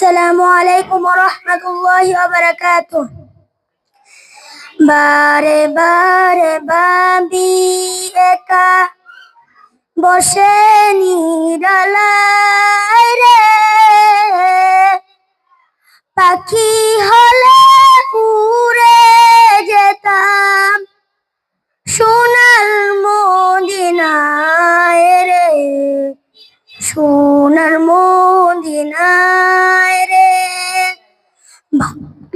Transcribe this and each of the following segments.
আসসালামু আলাইকুম রহমতুল্লাহি বারাকাতুহ বারে বারে বাবি একা বসে নিরালায় রে। পাখি হলে উড়ে যেতাম সোনার মদিনায় রে। সোনার মদিনায়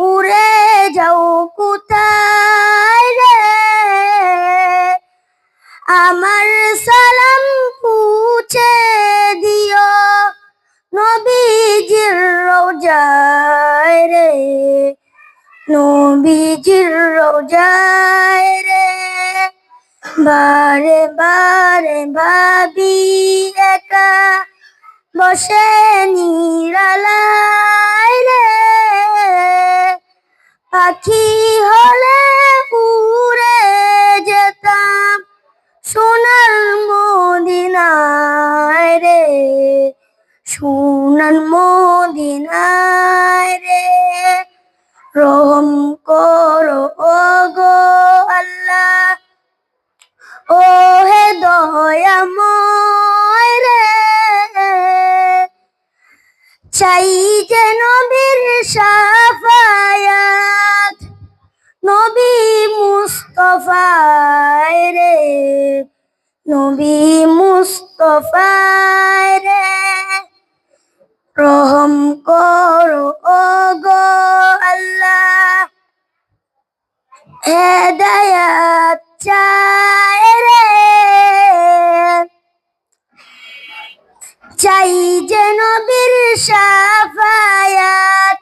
উড়ে যাও কোথায় রে? আমার সালাম পুছে দিও নবীজির রোজায় রে। নবীজির রোজায় রে। বারে বারে ভাবি একা বসে নিরালায় সোনার মদিনায় রে। রহম করো ও গো আল্লাহ। ও হে দয়াময় রে। চাই যে নবীর সাফায়াত, নবী মুস্তফায় রে। নবী মুস্তফায় রে। হেদায়াত চাই রে। চাই যে নবীর সাফায়াত।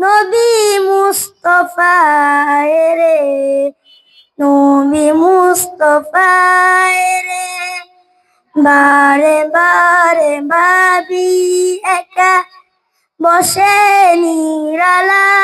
নবী মুস্তফায় রে। নবী মুস্তফায় রে। বারে বারে ভাবি একা। বসে নিরালা